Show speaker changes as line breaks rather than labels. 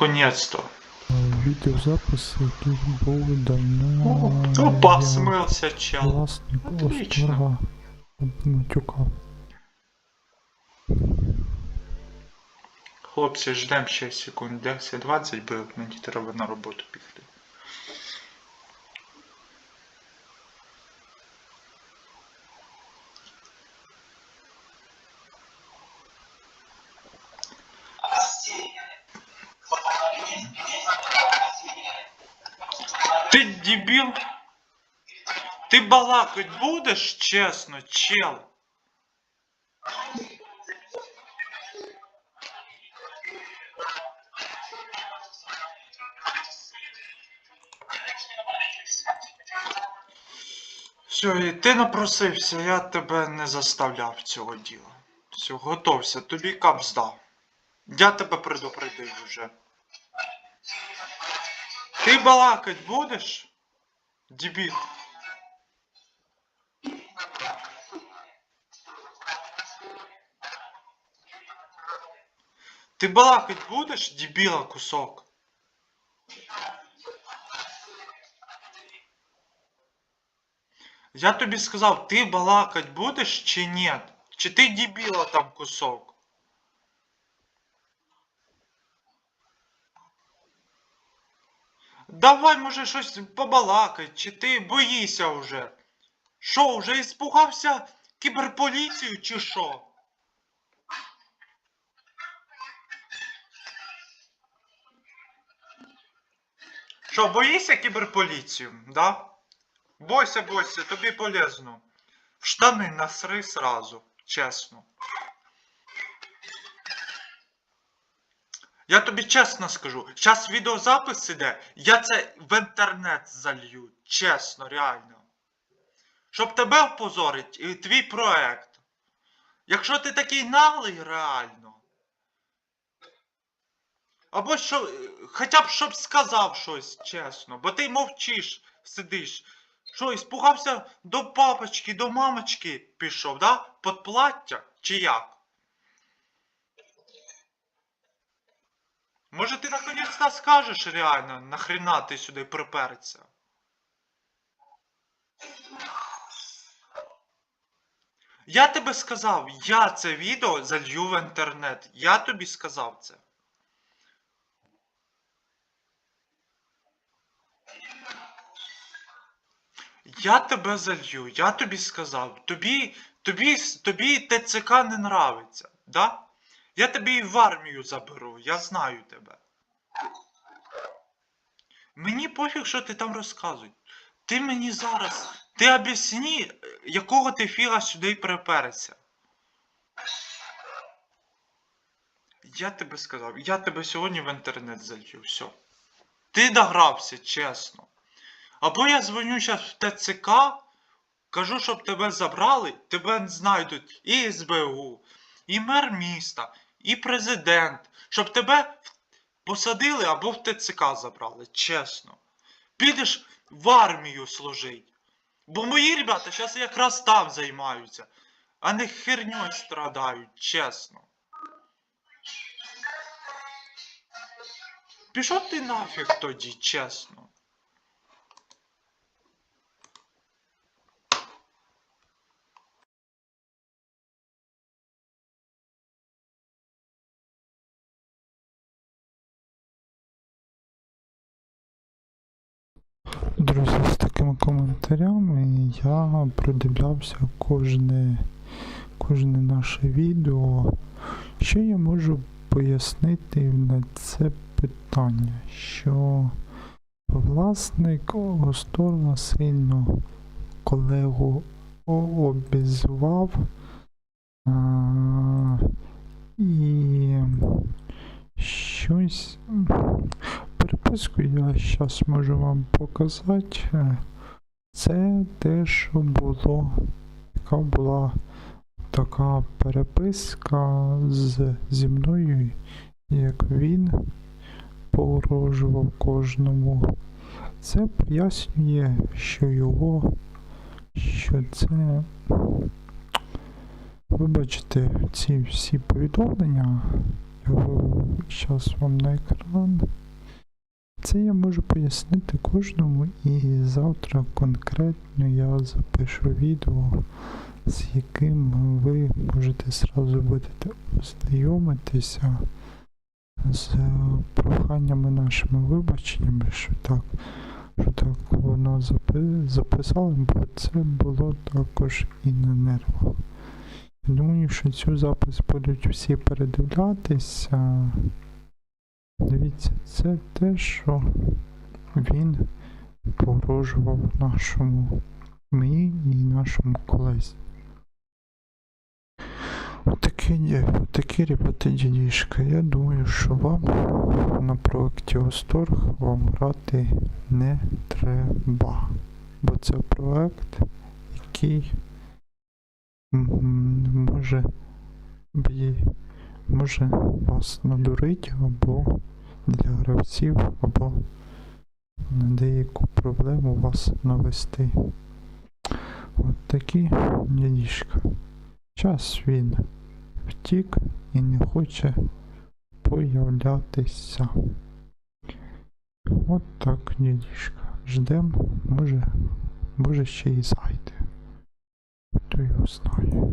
наконец-то.
Відеозапис, який був давно.
Опа, смылся чел.
Власник
Отлично.
Матюка.
Хлопці, ждем ще секунд 10-20, бо мені треба на роботу піти. Ти дебіл? Ти балакать будеш, чесно, чел? Все, і ти напросився, я тебе не заставляв цього діла. Все, готовся, тобі кап здав. Я тебе предупредив вже. Ти балакать будеш? Дебіл. Ти балакать будеш, дебіла кусок? Я тобі сказав, ти балакать будеш чи ні? Чи ти дебіла там кусок? Давай, може, щось побалакай, чи ти боїшся вже? Що, вже іспугався кіберполіцію, чи що? Що, боїшся кіберполіцію, да? Бойся, бойся, тобі полезно. В штани насри сразу, чесно. Я тобі чесно скажу, зараз відеозапис іде, я це в інтернет залью, чесно, реально. Щоб тебе впозорить і твій проект. Якщо ти такий наглий, реально. Або що, хоча б щоб сказав щось чесно, бо ти мовчиш, сидиш. Що, іспугався до папочки, до мамочки пішов, да? Под плаття? Чи як? Може ти наконець-то скажеш реально, нахрена ти сюди приперся? Я тебе сказав, я це відео залью в інтернет. Я тобі сказав це. Я тебе залью, я тобі сказав. Тобі, тобі, тобі ТЦК не нравиться, да? Я тебе і в армію заберу, я знаю тебе. Мені пофіг, що ти там розказуй. Ти мені зараз. Ти об'ясні, якого ти фіга сюди приперся. Я тебе сказав, я тебе сьогодні в інтернет залью, все. Ти догрався, чесно. Або я дзвоню зараз в ТЦК, кажу, щоб тебе забрали, тебе знайдуть і СБУ, і мер міста, і президент, щоб тебе посадили або в ТЦК забрали, чесно. Підеш в армію служить. Бо мої ребята зараз якраз там займаються, а не херньою страдають, чесно. Пішов ти нафіг тоді, чесно.
Друзі, з такими коментарями я продивлявся кожне, кожне наше відео. Що я можу пояснити на це питання? Що власник Осторга сильно колегу обізвав. А, і щось переписку я зараз можу вам показати. Це те, що було, яка була така переписка з, зі мною, як він погрожував кожному. Це пояснює, що його, що це. Ви бачите ці всі повідомлення, зараз вам на екран. Це я можу пояснити кожному, і завтра конкретно я запишу відео, з яким ви можете зразу будете ознайомитися з проханнями нашими вибаченнями, що так, що так воно запи- записали, бо це було також і на нервах. Думаю, що цю запис будуть всі передивлятися. Дивіться, це те, що він погрожував нашому мені і нашому колезі. Отакі, отакі ребята дядішка. Я думаю, що вам на проекті Осторг вам грати не треба. Бо це проект, який може, бі- може вас надурити або для гравців, або на деяку проблему вас навести. От такі дядішка. Час він втік і не хоче появлятися. От так, дядішка. Ждем, може, може ще й зайде. Хто його знає.